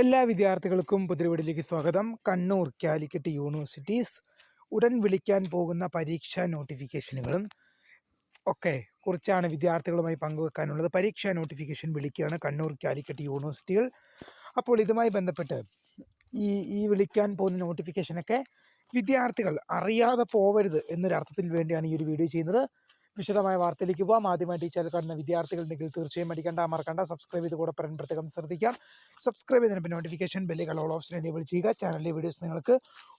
എല്ലാ വിദ്യാർത്ഥികൾക്കും പുതിരവീടിലേക്ക് സ്വാഗതം. കണ്ണൂർ കാലിക്കറ്റ് യൂണിവേഴ്സിറ്റീസ് ഉടൻ വിളിക്കാൻ പോകുന്ന പരീക്ഷാ നോട്ടിഫിക്കേഷനുകളും ഒക്കെ കുറിച്ചാണ് വിദ്യാർത്ഥികളുമായി പങ്കുവെക്കാനുള്ളത്. പരീക്ഷാ നോട്ടിഫിക്കേഷൻ വിളിക്കുകയാണ് കണ്ണൂർ കാലിക്കറ്റ് യൂണിവേഴ്സിറ്റികൾ. അപ്പോൾ ഇതുമായി ബന്ധപ്പെട്ട് ഈ ഈ വിളിക്കാൻ പോകുന്ന നോട്ടിഫിക്കേഷനൊക്കെ വിദ്യാർത്ഥികൾ അറിയാതെ പോവരുത് എന്നൊരർത്ഥത്തിൽ വേണ്ടിയാണ് ഈ ഒരു വീഡിയോ ചെയ്യുന്നത്. വിശദമായ വാർത്തയിലേക്ക് പോകാം ആദ്യമായിട്ട് ഈ ചാനൽ കാണുന്ന വിദ്യാർത്ഥികളുണ്ടെങ്കിൽ തീർച്ചയായും മടിക്കണ്ട മറക്കണ്ട സബ്സ്ക്രൈബ് ചെയ്ത് കൂടെ പറയാൻ പ്രത്യേകം ശ്രദ്ധിക്കാം. സബ്സ്ക്രൈബ് ചെയ്തതിന് നോട്ടിഫിക്കേഷൻ ബെല്ലുകൾ ഓൾ ഓപ്ഷൻ എനേബിൾ ചെയ്യുക. ചാനലിലെ വീഡിയോസ് നിങ്ങൾക്ക്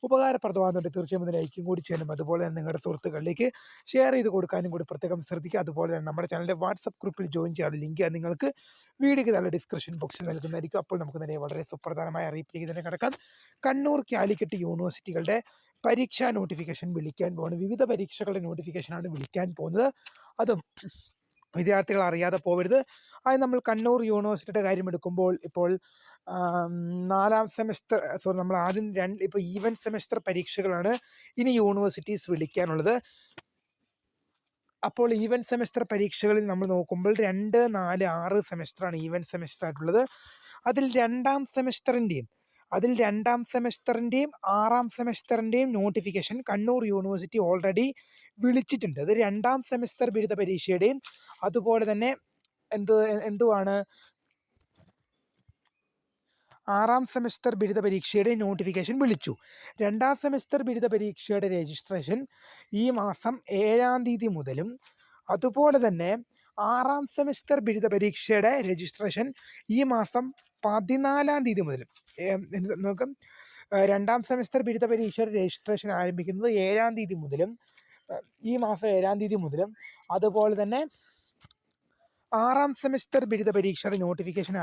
ഉപകാരപ്രദമാകുന്നുണ്ട്. തീർച്ചയായും ഇതിൽ ലൈക്കും കൂടി ചെയ്യാനും അതുപോലെ തന്നെ നിങ്ങളുടെ സുഹൃത്തുക്കളിലേക്ക് ഷെയർ ചെയ്ത് കൊടുക്കാനും കൂടി പ്രത്യേകം ശ്രദ്ധിക്കുക. അതുപോലെ തന്നെ നമ്മുടെ ചാനലിന്റെ വാട്സപ്പ് ഗ്രൂപ്പിൽ ജോയിൻ ചെയ്യാനുള്ള ലിങ്ക് നിങ്ങൾക്ക് വീഡിയോയ്ക്ക് താഴെ ഡിസ്ക്രിപ്ഷൻ ബോക്സിൽ നൽകുന്നതായിരിക്കും. അപ്പോൾ നമുക്ക് നേരെ വളരെ സുപ്രധാനമായ അറിയിപ്പിലേക്ക് തന്നെ കിടക്കാം. കണ്ണൂർ കാലിക്കറ്റ് യൂണിവേഴ്സിറ്റികളുടെ പരീക്ഷാ നോട്ടിഫിക്കേഷൻ വിളിക്കാൻ പോകുന്നത് വിവിധ പരീക്ഷകളുടെ നോട്ടിഫിക്കേഷനാണ് വിളിക്കാൻ പോകുന്നത് അതും വിദ്യാർത്ഥികൾ അറിയാതെ പോകരുത് അത് നമ്മൾ കണ്ണൂർ യൂണിവേഴ്സിറ്റിയുടെ കാര്യം എടുക്കുമ്പോൾ ഇപ്പോൾ നാലാം സെമസ്റ്റർ സോറി നമ്മൾ ആദ്യം രണ്ട് ഇപ്പോൾ ഈവൻ സെമസ്റ്റർ പരീക്ഷകളാണ് ഇനി യൂണിവേഴ്സിറ്റീസ് വിളിക്കാനുള്ളത്. അപ്പോൾ ഈവൻ സെമസ്റ്റർ പരീക്ഷകളിൽ നമ്മൾ നോക്കുമ്പോൾ രണ്ട് നാല് ആറ് സെമസ്റ്ററാണ് ഈവൻ സെമസ്റ്റർ ആയിട്ടുള്ളത് അതിൽ രണ്ടാം സെമസ്റ്ററിന്റെയും അതിൽ രണ്ടാം സെമസ്റ്ററിന്റെയും ആറാം സെമസ്റ്ററിന്റെയും നോട്ടിഫിക്കേഷൻ കണ്ണൂർ യൂണിവേഴ്സിറ്റി ഓൾറെഡി വിളിച്ചിട്ടുണ്ട്. അത് രണ്ടാം സെമസ്റ്റർ ബിരുദ പരീക്ഷയുടെയും അതുപോലെ തന്നെ എന്ത് എന്തുവാണ്? ആറാം സെമസ്റ്റർ ബിരുദ പരീക്ഷയുടെ നോട്ടിഫിക്കേഷൻ വിളിച്ചു. രണ്ടാം സെമസ്റ്റർ ബിരുദ പരീക്ഷയുടെ രജിസ്ട്രേഷൻ ഈ മാസം ഏഴാം തീയതി മുതലും അതുപോലെ തന്നെ ആറാം സെമസ്റ്റർ ബിരുദ പരീക്ഷയുടെ രജിസ്ട്രേഷൻ ഈ മാസം പതിനാലാം തീയതി മുതൽ ആ, രണ്ടാം സെമസ്റ്റർ ബിരുദ പരീക്ഷ രജിസ്ട്രേഷൻ ആരംഭിക്കുന്നത് ഏഴാം തീയതി മുതലും ഈ മാസം ഏഴാം തീയതി മുതലും അതുപോലെ തന്നെ ആറാം സെമസ്റ്റർ ബിരുദ പരീക്ഷയുടെ നോട്ടിഫിക്കേഷൻ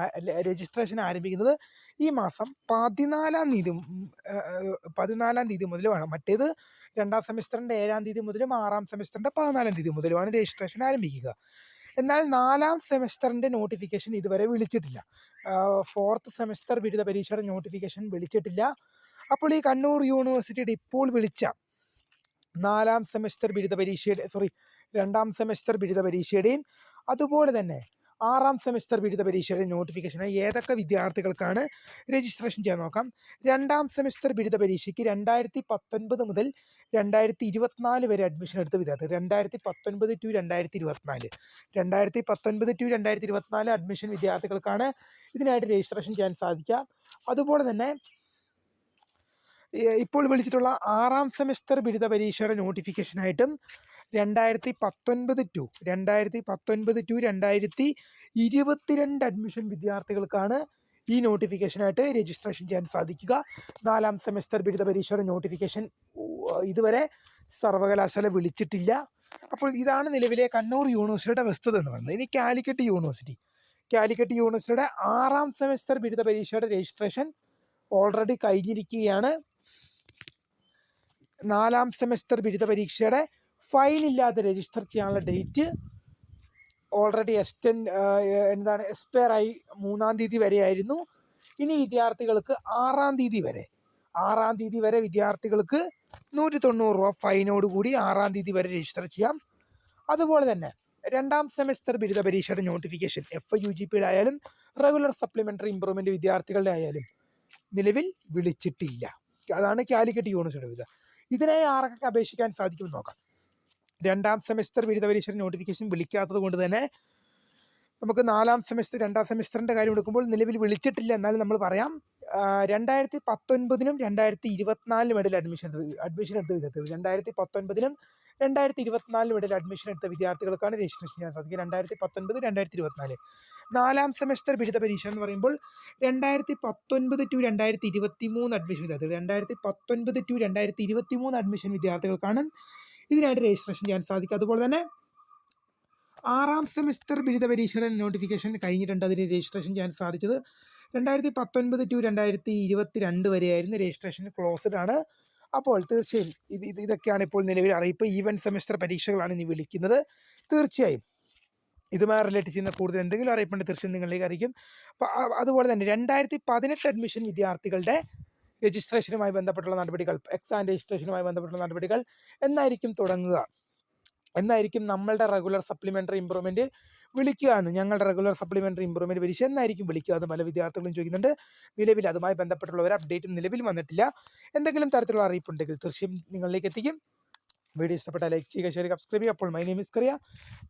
രജിസ്ട്രേഷൻ ആരംഭിക്കുന്നത് ഈ മാസം പതിനാലാം തീയതി പതിനാലാം തീയതി മുതലുമാണ്. മറ്റേത് രണ്ടാം സെമസ്റ്ററിന്റെ ഏഴാം തീയതി മുതലും ആറാം സെമസ്റ്ററിന്റെ പതിനാലാം തീയതി മുതലുമാണ് രജിസ്ട്രേഷൻ ആരംഭിക്കുക. എന്നാൽ നാലാം സെമസ്റ്ററിന്റെ നോട്ടിഫിക്കേഷൻ ഇതുവരെ വിളിച്ചിട്ടില്ല. ഫോർത്ത് സെമസ്റ്റർ ബിരുദ പരീക്ഷയുടെ നോട്ടിഫിക്കേഷൻ വിളിച്ചിട്ടില്ല. അപ്പോൾ ഈ കണ്ണൂർ യൂണിവേഴ്സിറ്റിയുടെ ഇപ്പോൾ വിളിച്ച നാലാം സെമസ്റ്റർ ബിരുദ പരീക്ഷയുടെ സോറി രണ്ടാം സെമസ്റ്റർ ബിരുദ പരീക്ഷയുടെയും അതുപോലെ തന്നെ ആറാം സെമസ്റ്റർ ബിരുദ പരീക്ഷയുടെ നോട്ടിഫിക്കേഷനായി ഏതൊക്കെ വിദ്യാർത്ഥികൾക്കാണ് രജിസ്ട്രേഷൻ ചെയ്യാൻ നോക്കാം? രണ്ടാം സെമസ്റ്റർ ബിരുദ പരീക്ഷയ്ക്ക് രണ്ടായിരത്തി പത്തൊൻപത് മുതൽ രണ്ടായിരത്തി ഇരുപത്തിനാല് വരെ അഡ്മിഷൻ എടുത്ത വിദ്യാർത്ഥികൾ. രണ്ടായിരത്തി പത്തൊൻപത് ടു രണ്ടായിരത്തി ഇരുപത്തിനാല് രണ്ടായിരത്തി പത്തൊൻപത് ടു രണ്ടായിരത്തി ഇരുപത്തിനാല് അഡ്മിഷൻ വിദ്യാർത്ഥികൾക്കാണ് ഇതിനായിട്ട് രജിസ്ട്രേഷൻ ചെയ്യാൻ സാധിക്കുക. അതുപോലെ തന്നെ ഇപ്പോൾ വിളിച്ചിട്ടുള്ള ആറാം സെമസ്റ്റർ ബിരുദ പരീക്ഷയുടെ നോട്ടിഫിക്കേഷനായിട്ടും രണ്ടായിരത്തി പത്തൊൻപത് ടു രണ്ടായിരത്തി പത്തൊൻപത് ടു രണ്ടായിരത്തി ഇരുപത്തിരണ്ട് അഡ്മിഷൻ വിദ്യാർത്ഥികൾക്കാണ് ഈ നോട്ടിഫിക്കേഷനായിട്ട് രജിസ്ട്രേഷൻ ചെയ്യാൻ സാധിക്കുക. നാലാം സെമസ്റ്റർ ബിരുദ പരീക്ഷയുടെ നോട്ടിഫിക്കേഷൻ ഇതുവരെ സർവകലാശാല വിളിച്ചിട്ടില്ല. അപ്പോൾ ഇതാണ് നിലവിലെ കണ്ണൂർ യൂണിവേഴ്സിറ്റിയുടെ വസ്തുത എന്ന് പറയുന്നത്. ഇനി കാലിക്കറ്റ് യൂണിവേഴ്സിറ്റി കാലിക്കറ്റ് യൂണിവേഴ്സിറ്റിയുടെ ആറാം സെമസ്റ്റർ ബിരുദ പരീക്ഷയുടെ രജിസ്ട്രേഷൻ ഓൾറെഡി കഴിഞ്ഞിരിക്കുകയാണ്. നാലാം സെമസ്റ്റർ ബിരുദ പരീക്ഷയുടെ ഫൈൻ ഇല്ലാതെ രജിസ്റ്റർ ചെയ്യാനുള്ള ഡേറ്റ് ഓൾറെഡി എക്സ്റ്റെൻ എന്താണ് എക്സ്പയർ ആയി മൂന്നാം തീയതി വരെയായിരുന്നു ഇനി വിദ്യാർത്ഥികൾക്ക് ആറാം തീയതി വരെ ആറാം തീയതി വരെ വിദ്യാർത്ഥികൾക്ക് നൂറ്റി തൊണ്ണൂറ് രൂപ ഫൈനോട് കൂടി ആറാം തീയതി വരെ രജിസ്റ്റർ ചെയ്യാം. അതുപോലെ തന്നെ രണ്ടാം സെമസ്റ്റർ ബിരുദ പരീക്ഷയുടെ നോട്ടിഫിക്കേഷൻ എഫ് യു ജി പിയുടെ ആയാലും റെഗുലർ സപ്ലിമെന്ററി ഇമ്പ്രൂവ്മെന്റ് വിദ്യാർത്ഥികളുടെ ആയാലും നിലവിൽ വിളിച്ചിട്ടില്ല. അതാണ് കാലിക്കറ്റ് യൂണിവേഴ്സിറ്റിയുടെ വിധ ഇതിനായി ആർക്കൊക്കെ അപേക്ഷിക്കാൻ സാധിക്കുമെന്ന് നോക്കാം. രണ്ടാം സെമസ്റ്റർ ബിരുദ പരീക്ഷയുടെ നോട്ടിഫിക്കേഷൻ വിളിക്കാത്തത് കൊണ്ട് തന്നെ നമുക്ക് നാലാം സെമസ്റ്റർ രണ്ടാം സെമസ്റ്ററിന്റെ കാര്യം എടുക്കുമ്പോൾ നിലവിൽ വിളിച്ചിട്ടില്ല. എന്നാലും നമ്മൾ പറയാം രണ്ടായിരത്തി പത്തൊൻപതിനും രണ്ടായിരത്തി ഇരുപത്തിനാലിനും ഇടയിൽ അഡ്മിഷൻ അഡ്മിഷൻ എടുത്ത വിദ്യാർത്ഥികൾ. രണ്ടായിരത്തി പത്തൊൻപതിനും രണ്ടായിരത്തി ഇരുപത്തിനാലിനും ഇടയിൽ അഡ്മിഷൻ എടുത്ത വിദ്യാർത്ഥികൾക്കാണ് രജിസ്ട്രേഷൻ ചെയ്യാൻ സാധിക്കുക രണ്ടായിരത്തി പത്തൊൻപത് രണ്ടായിരത്തി ഇരുപത്തിനാല് നാലാം സെമസ്റ്റർ ബിരുദ പരീക്ഷ എന്ന് പറയുമ്പോൾ രണ്ടായിരത്തി പത്തൊൻപത് ടു രണ്ടായിരത്തി ഇരുപത്തി മൂന്ന് അഡ്മിഷൻ വിദ്യാർത്ഥികൾ രണ്ടായിരത്തി പത്തൊൻപത് ടു രണ്ടായിരത്തി ഇരുപത്തി മൂന്ന് അഡ്മിഷൻ വിദ്യാർത്ഥികൾക്കാണ് ഇതിനായിട്ട് രജിസ്ട്രേഷൻ ചെയ്യാൻ സാധിക്കും. അതുപോലെ തന്നെ ആറാം സെമിസ്റ്റർ ബിരുദ പരീക്ഷയുടെ നോട്ടിഫിക്കേഷൻ കഴിഞ്ഞിട്ടുണ്ട്. അതിന് രജിസ്ട്രേഷൻ ചെയ്യാൻ സാധിച്ചത് രണ്ടായിരത്തി പത്തൊൻപത് ടു രണ്ടായിരത്തി ഇരുപത്തി രണ്ട് വരെയായിരുന്നു രജിസ്ട്രേഷൻ ക്ലോസ്ഡ് ആണ്. അപ്പോൾ തീർച്ചയായും ഇത് ഇത് ഇതൊക്കെയാണ് ഇപ്പോൾ നിലവിൽ അറിയിപ്പ്. ഈവൻ സെമിസ്റ്റർ പരീക്ഷകളാണ് ഇനി വിളിക്കുന്നത്. തീർച്ചയായും ഇതുമായി റിലേറ്റ് ചെയ്യുന്ന കൂടുതൽ എന്തെങ്കിലും അറിയിപ്പുണ്ട് തീർച്ചയായും നിങ്ങളിലേക്ക് അറിയിക്കും. അതുപോലെ തന്നെ രണ്ടായിരത്തി പതിനെട്ട് അഡ്മിഷൻ വിദ്യാർത്ഥികളുടെ രജിസ്ട്രേഷനുമായി ബന്ധപ്പെട്ടുള്ള നടപടികൾ എക്സാം രജിസ്ട്രേഷനുമായി ബന്ധപ്പെട്ടുള്ള നടപടികൾ എന്നായിരിക്കും തുടങ്ങുക. എന്നായിരിക്കും നമ്മളുടെ റെഗുലർ സപ്ലിമെന്ററി ഇമ്പ്രൂവ്മെന്റ് വിളിക്കുക എന്ന്. ഞങ്ങളുടെ റെഗുലർ സപ്ലിമെന്ററി ഇമ്പ്രൂവ്മെന്റ് പരീക്ഷ എന്നായിരിക്കും വിളിക്കുക എന്ന് പല വിദ്യാർത്ഥികളും ചോദിക്കുന്നുണ്ട്. നിലവിൽ അതുമായി ബന്ധപ്പെട്ടുള്ള ഒരു അപ്ഡേറ്റും നിലവിൽ വന്നിട്ടില്ല. എന്തെങ്കിലും തരത്തിലുള്ള അറിയിപ്പുണ്ടെങ്കിൽ തീർച്ചയായും നിങ്ങളിലേക്ക് എത്തിക്കും. വീഡിയോ ഇഷ്ടപ്പെട്ട ലൈക്ക് ചെയ്യുക ഷെയർ സബ്സ്ക്രൈബ് ചെയ്യുക. അപ്പോൾ my name is Kariya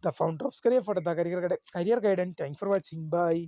the founder of Skaria for the career career guidance thank for watching bye